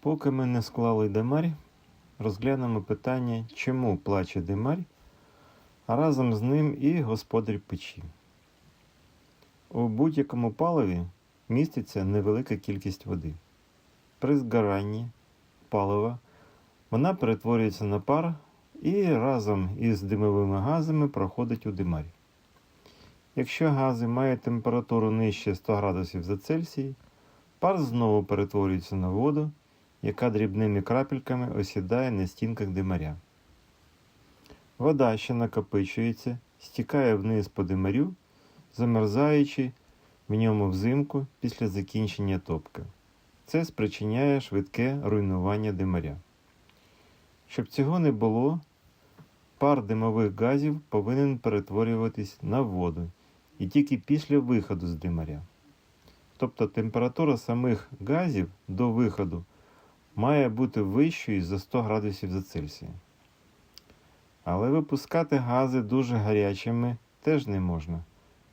Поки ми не склали димарь, розглянемо питання, чому плаче димарь, а разом з ним і господар печі. У будь-якому паливі міститься невелика кількість води. При згоранні палива вона перетворюється на пар і разом із димовими газами проходить у димарь. Якщо гази мають температуру нижче 100 градусів за Цельсій, пар знову перетворюється на воду, яка дрібними крапельками осідає на стінках димаря. Вода, що накопичується, стікає вниз по димарю, замерзаючи в ньому взимку після закінчення топки. Це спричиняє швидке руйнування димаря. Щоб цього не було, пар димових газів повинен перетворюватись на воду і тільки після виходу з димаря. Тобто температура самих газів до виходу має бути вищою за 100 градусів за Цельсія. Але випускати гази дуже гарячими теж не можна,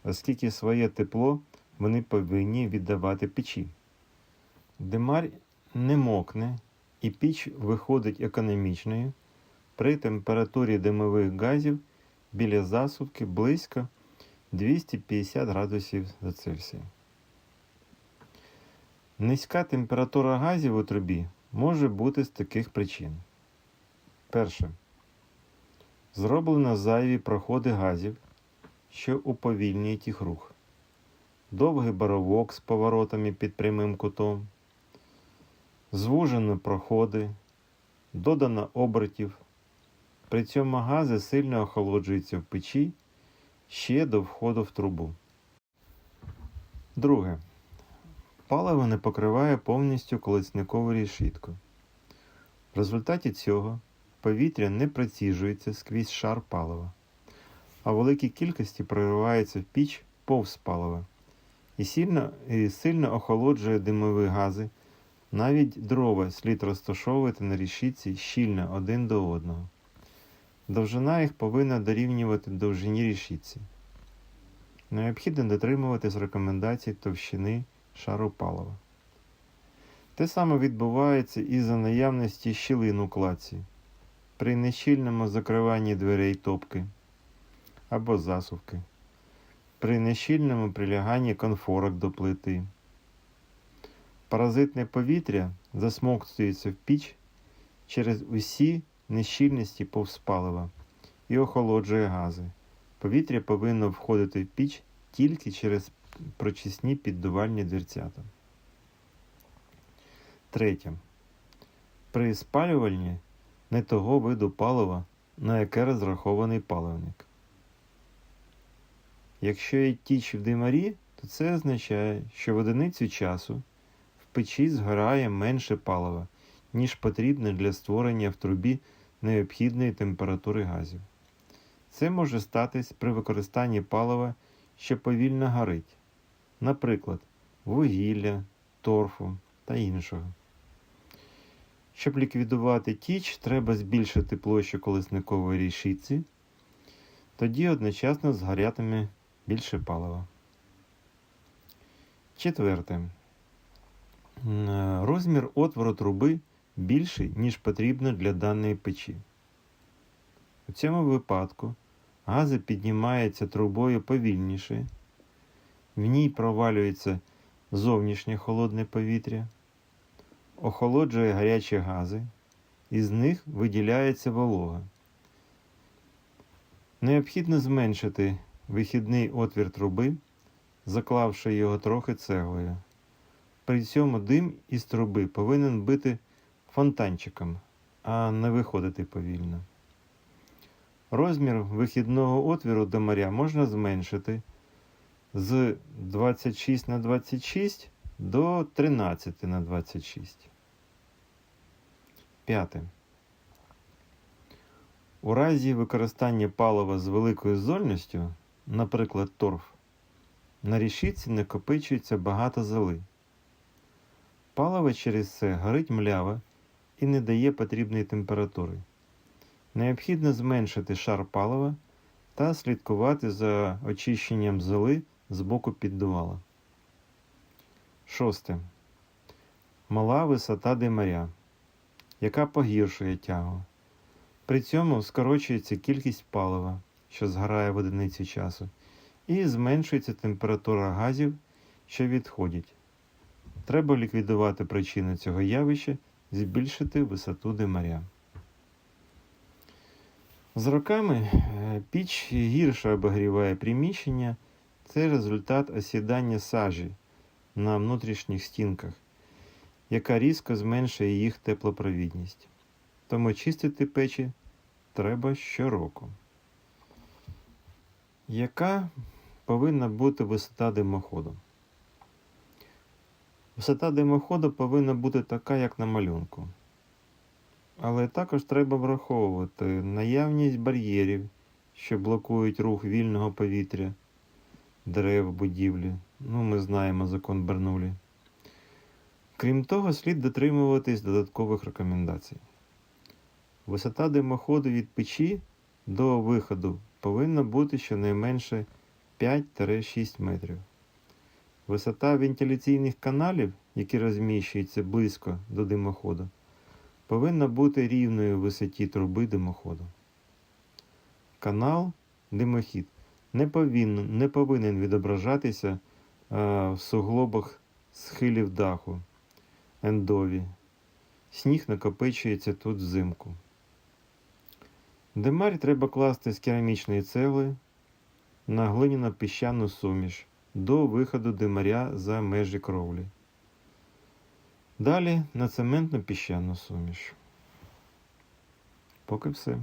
оскільки своє тепло вони повинні віддавати печі. Димар не мокне і піч виходить економічною при температурі димових газів біля засувки близько 250 градусів за Цельсія. Низька температура газів у трубі може бути з таких причин. Перше. Зроблено зайві проходи газів, що уповільнюють їх рух. Довгий боровок з поворотами під прямим кутом, звужені проходи, додано обертів. При цьому гази сильно охолоджуються в печі ще до входу в трубу. Друге. Паливо не покриває повністю колесникову решітку. В результаті цього повітря не проціжується скрізь шар палива, а в великій кількості проривається в піч повз палива і сильно, і сильно охолоджує димові гази. Навіть дрова слід розташовувати на решітці щільно один до одного. Довжина їх повинна дорівнювати довжині решітці. Необхідно дотримуватись рекомендацій товщини шару палива. Те саме відбувається і за наявності щілин у кладці, при нещільному закриванні дверей топки або засувки, при нещільному приляганні конфорок до плити. Паразитне повітря засмоктується в піч через усі нещільності повз палива і охолоджує гази. Повітря повинно входити в піч тільки через прочисні піддувальні дверцята. Третє. При спалюванні не того виду палива, на яке розрахований паливник. Якщо є тіч в димарі, то це означає, що в одиницю часу в печі згорає менше палива, ніж потрібно для створення в трубі необхідної температури газів. Це може статись при використанні палива, що повільно горить, наприклад, вугілля, торфу та іншого. Щоб ліквідувати тіч, треба збільшити площу колесникової рішітці, тоді одночасно згорятиме більше палива. Четверте. Розмір отвору труби більший, ніж потрібно для даної печі. У цьому випадку гази піднімаються трубою повільніше, в ній провалюється зовнішнє холодне повітря, охолоджує гарячі гази, із них виділяється волога. Необхідно зменшити вихідний отвір труби, заклавши його трохи цеглою. При цьому дим із труби повинен бити фонтанчиком, а не виходити повільно. Розмір вихідного отвіру до моря можна зменшити з 26 на 26 до 13 на 26. П'яте. У разі використання палива з великою зольністю, наприклад, торф, на рішітці накопичується багато золи. Паливо через це горить мляво і не дає потрібної температури. Необхідно зменшити шар палива та слідкувати за очищенням золи з боку піддувала. Шосте. мала висота димаря, яка погіршує тягу. При цьому скорочується кількість палива, що згорає в одиниці часу, і зменшується температура газів, що відходять. Треба ліквідувати причину цього явища, збільшити висоту димаря. З роками е, піч гірше обігріває приміщення. Це результат осідання сажі на внутрішніх стінках, яка різко зменшує їх теплопровідність. Тому чистити печі треба щороку. Яка повинна бути висота димоходу? Висота димоходу повинна бути така, як на малюнку. Але також треба враховувати наявність бар'єрів, що блокують рух вільного повітря, дерев, будівлі. Ну, ми знаємо закон Бернулі. Крім того, слід дотримуватись додаткових рекомендацій. Висота димоходу від печі до виходу повинна бути щонайменше 5-6 метрів. Висота вентиляційних каналів, які розміщуються близько до димоходу, повинна бути рівною висоті труби димоходу. Канал димохід не повинен, не повинен відображатися а, в суглобах схилів даху, ендові. Сніг накопичується тут взимку. Димарь треба класти з керамічної цегли на глиняно піщану суміш до виходу димаря за межі кровлі. Далі на цементно піщану суміш. Поки все.